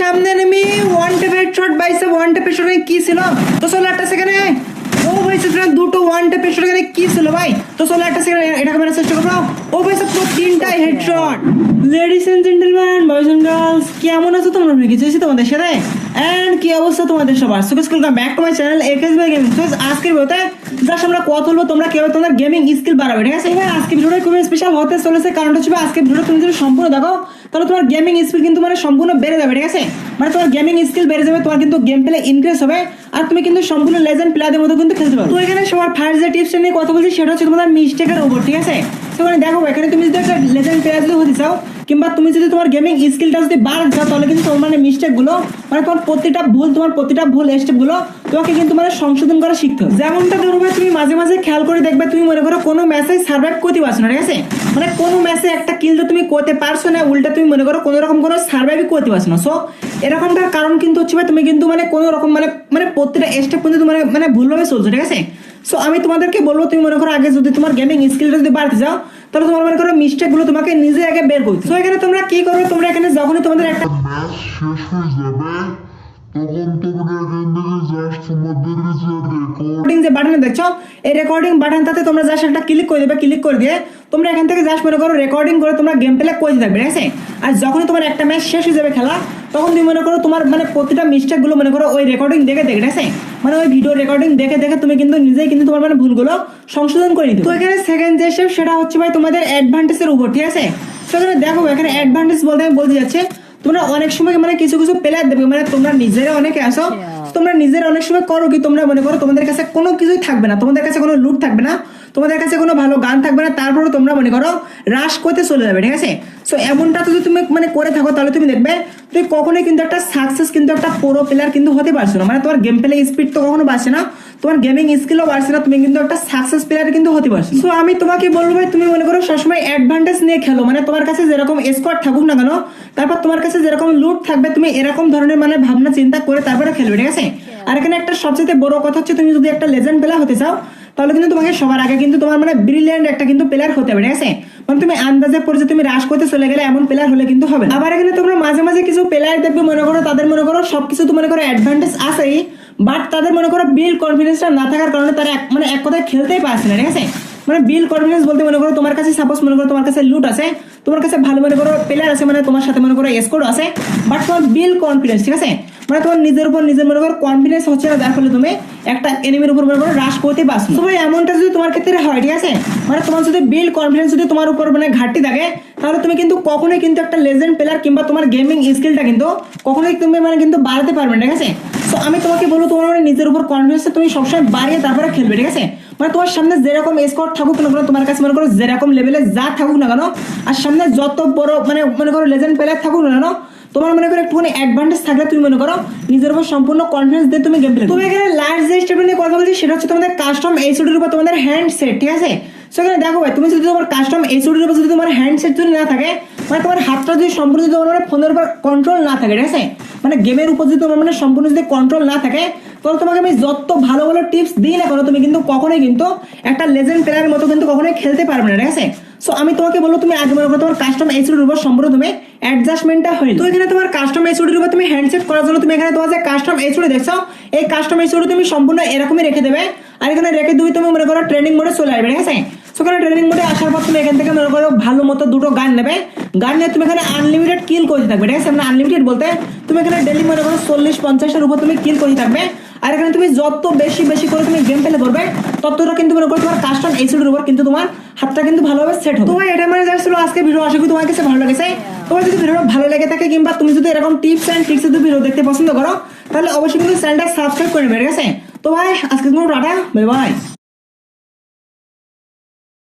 সামনে নেমি one tap headshot বাইসে ওয়ান টেপ হেডশট কি ছিল? তো চলো একটা সেকেন্ডে ও ভাই সেখানে দুটো ওয়ান টেপ হেডশট এখানে কি ছিল ভাই? তো চলো একটা সেকেন্ড এটাকে মেরে চেষ্টা করব ও ভাই সব পুরো তিনটাই headshot ladies and gentleman boys and girls কেমন আছো তোমরা? আমি কিছু তোমাদের সাথে। এন্ড কি অবস্থা তোমাদের সবার? সুখে school back to my channel একেস by gaming তো আজকের ভিডিওতে জাস্ট আমরা কথা বলব তোমরা কীভাবে তোমাদের গেমিং স্কিল বাড়াবে, ঠিক আছে? এবার আজকে ভিডিওটা খুবই স্পেশাল হতে চলেছে। কারণটা হচ্ছে আজকে ভিডিওটা তুমি যদি সম্পূর্ণ দেখো, তাহলে তোমার গেমিং স্কিল কিন্তু মানে সম্পূর্ণ বেড়ে যাবে, ঠিক আছে? মানে তোমার গেমিং স্কিল বেড়ে যাবে, তোমার কিন্তু গেম প্লে ইনক্রিজ হবে। আর তুমি কিন্তু সম্পূর্ণ লেজেন্ড প্লেয়ারদের মতো কিন্তু খেলতে পারো। তো এখানে সবার ফার্স্ট যে টিপসটা নিয়ে কথা বলছি, সেটা হচ্ছে তোমাদের মিস্টেকের ওপর ঠিক আছে? তো এখানে দেখো, এখানে তুমি যদি একটা লেজেন্ড প্লেয়ার যদি হতে চাও কিংবা তুমি যদি তোমার গেমিং স্কিলটা যদি বাড়াতে যাও তাহলে কিন্তু তোমার মানে মিস্টেকগুলো মানে তোমার প্রতিটা ভুল, তোমার প্রতিটা ভুল স্টেপগুলো তোমাকে কিন্তু মানে সংশোধন করা শিখতে হবে। যেমনটা ধরবে তুমি মাঝে মাঝে খেয়াল করে দেখবে, তুমি মনে করো কোনো ম্যাচে সার্ভাইভ করতে পারছ না, ঠিক আছে? মানে কোনো ম্যাচে একটা কিল তো তুমি করতে পারছ না, উল্টা তুমি মনে করো কোনো রকম কোনো সার্ভাইভই করতে পারছ না। সো এরকমটার কারণ কিন্তু হচ্ছে ভাই, তুমি কিন্তু মানে কোনো রকম মানে মানে প্রতিটা স্টেপ কিন্তু তুমি মানে মানে ভুলভাবে চলছো, ঠিক আছে? সো আমি তোমাদেরকে বলব, তুমি মনে করো আগে যদি তোমার গেমিং স্কিলটা যদি বাড়তে যাও তাহলে তোমার মনে করো মিস্টেকগুলো তোমাকে নিজে আগে বের করতে সো এখানে তোমরা কি করবে? তোমরা এখানে যখনই তোমাদের একটা শেষ হয়ে যাবে। রেকর্ড যে বাটন দেখছ, এই রেকর্ডিং বাটনটাতে তোমরা জাস্ট একটা ক্লিক করে দেবে ক্লিক করে দিয়ে তোমরা এখান থেকে জাস্ট মনে করো রেকর্ডিং করে তোমরা গেম প্লে করে থাকবে, ঠিক আছে? আর যখনই তোমার একটা ম্যাচ শেষ হয়ে যাবে খেলা, তখন তুমি মনে করো তোমার মানে প্রতিটা মিস্টেকগুলো মনে করো ওই রেকর্ডিং দেখে দেখে, ঠিক আছে? মানে ওই ভিডিও রেকর্ডিং দেখে দেখে তুমি কিন্তু নিজেই কিন্তু তোমার মানে ভুলগুলো সংশোধন করে নিতে তো এখানে সেকেন্ড যে সেটা হচ্ছে ভাই তোমাদের অ্যাডভান্টেজের উপর, ঠিক আছে? তো এখানে দেখো, এখানে অ্যাডভান্টেজ বলতে আমি বলতে যাচ্ছে তোমরা অনেক সময় মানে কিছু কিছু প্লেয়ার দেবে মানে তোমরা নিজেরা অনেকে আসো তোমরা নিজের অনেক সময় করো কি তোমরা মনে করো তোমাদের কাছে কোনো কিছুই থাকবে না তোমাদের কাছে কোনো লুট থাকবে না। তোমাদের কাছে কোনো ভালো গান থাকবে না তারপরে তোমরা মনে করো রাশ করতে চলে যাবে, ঠিক আছে? সো এমনটা যদি তুমি মানে করে থাকো, তাহলে তুমি দেখবে তুমি কখনোই কিন্তু একটা সাকসেস কিন্তু একটা পুরো প্লেয়ার কিন্তু হতে পারছ না। মানে তোমার গেম প্লে স্পিড তো কখনো বাড়ছে না, তোমার গেমিং স্কিলও বাড়ছে না, তুমি কিন্তু একটা সাকসেস প্লেয়ার কিন্তু হতে পারছ। সো আমি তোমাকে বলব ভাই তুমি মনে করো সবসময় অ্যাডভান্টেজ নিয়ে খেলো। মানে তোমার কাছে যেরকম স্কোয়াড থাকুক না কেন, তারপর তোমার কাছে যেরকম লুট থাকবে, তুমি এরকম ধরনের মানে ভাবনা, চিন্তা করে তারপরে খেলবে, ঠিক আছে? আর এখানে একটা সবচেয়ে বড় কথা হচ্ছে, তুমি যদি একটা লেজেন্ড প্লেয়ার হতে চাও তাহলে কিন্তু তোমাকে সবার আগে কিন্তু তোমার মানে ব্রিলিয়ান্ট একটা কিন্তু প্লেয়ার হতে হবে, ঠিক আছে? মানে তুমি আন্দাজে পড়ে যে তুমি রাশ করতে চলে গেলে এমন প্লেয়ার হলে কিন্তু হবে আবার এখানে তোমরা মাঝে মাঝে কিছু প্লেয়ার দেখবে, মনে করো তাদের মনে করো সবকিছু তো মনে করো অ্যাডভান্টেজ আছেই বাট তাদের মনে করো বিল কনফিডেন্সটা না থাকার কারণে তারা মানে এক কথায় খেলতেই পারছে না, ঠিক আছে? মানে বিল কনফিডেন্স বলতে মনে করো তোমার কাছে সাপোজ মনে করো তোমার কাছে লুট আছে, তোমার কাছে ভালো মনে করো প্লেয়ার আছে মানে তোমার সাথে মনে করো স্কোর আছে বাট তোমার বিল কনফিডেন্স ঠিক আছে? মানে তোমার নিজের উপর নিজের মনে করো কনফিডেন্স হচ্ছে না যার ফলে তুমি, একটা এনিমির উপর মনে করো রাশ করতে পারছ তো এমনটা যদি তোমার ক্ষেত্রে হয়, ঠিক আছে? মানে তোমার যদি বিল কনফিডেন্স যদি তোমার উপর মানে ঘাটতি থাকে, তাহলে তুমি কিন্তু কখনোই কিন্তু একটা লেজেন্ড প্লেয়ার কিংবা তোমার গেমিং স্কিলটা কিন্তু কখনোই তুমি মানে কিন্তু বাড়াতে পারবে ঠিক আছে? তো আমি তোমাকে বলব, তোমার মানে নিজের উপর কনফিডেন্স তুমি সবসময় বাড়িয়ে তারপরে খেলবে, ঠিক আছে? মানে তোমার সামনে যেরকম স্কোর থাকুক না কেন, তোমার কাছে মনে করো যেরকম লেভেলে যা থাকুক না কেন, আর সামনে যত বড় মানে মনে করো লেজেন্ড প্লেয়ার থাকুক না কেন তোমার মনে করো একটুখানি অ্যাডভান্টেজ থাকলে তুমি মনে করো নিজের উপর সম্পূর্ণ কনফিডেন্স দিয়ে তুমি গেম প্লে তুমি এখানে লাস্ট যে স্টেপ নিয়ে কথা বলছি সেটা হচ্ছে তোমাদের কাস্টম এইচডির উপর তোমাদের হ্যান্ড সেট ঠিক আছে? সো এখানে দেখো ভাই তুমি যদি তোমার কাস্টম এইচডির উপর যদি তোমার হ্যান্ড সেট যদি না থাকে মানে তোমার হাতটা যদি সম্পূর্ণ যদি তোমার ফোনের উপর কন্ট্রোল না থাকে ঠিক আছে? মানে গেমের উপর যদি তোমার মানে সম্পূর্ণ যদি কন্ট্রোল না থাকে তাহলে তোমাকে আমি যত ভালো ভালো টিপস দিই না কেন তুমি কিন্তু কখনোই কিন্তু একটা লেজেন্ড প্লেয়ারের মতো কিন্তু কখনোই খেলতে পারবে না ঠিক আছে? সো আমি তোমাকে বলব তুমি আগে মনে তোমার কাস্টম এইচডির উপর সম্পূর্ণ তুমি অ্যাডজাস্টমেন্টটা হয়ে তো এখানে তোমার কাস্টম এইচডির উপর তুমি হ্যান্ডসেট করার জন্য তুমি এখানে তোমার যে কাস্টম এইচডি দেখছ, এই কাস্টম এইচডি তুমি সম্পূর্ণ এরকমই রেখে দেবে। আর এখানে রেখে দুই তুমি মনে করো ট্রেনিং মোডে চলে আসবে, ঠিক আছে? সেখানে ট্রেনিং মোডে আসার পর তুমি এখান থেকে মনে করো ভালো মতো দুটো গান নেবে। গান নিয়ে তুমি এখানে আনলিমিটেড কিল করতে থাকবে, ঠিক আছে? মানে আনলিমিটেড বলতে তুমি এখানে ডেলি মনে করো চল্লিশ পঞ্চাশের উপর তুমি কিল করতে থাকবে। আর এখানে তুমি যত বেশি বেশি করে তুমি গেম প্লে করবে ততটা কিন্তু মনে করো তোমার কাস্টম এইচডির উপর কিন্তু তোমার হাতটা কিন্তু ভালোভাবে সেট হবে। তোমার এটা মানে জাস্ট আজকে ভিডিও আশা করি তোমার কাছে ভালো লেগেছে। তোমার যদি ভিডিওটা ভালো লেগে থাকে কিংবা তুমি যদি এরকম টিপস অ্যান্ড ট্রিক্স যদি ভিডিও দেখতে পছন্দ করো, তাহলে অবশ্যই কিন্তু চ্যানেলটা সাবস্ক্রাইব করে নেবে, ঠিক আছে? তো ভাই আজকে তোমার টাটা বাই বাই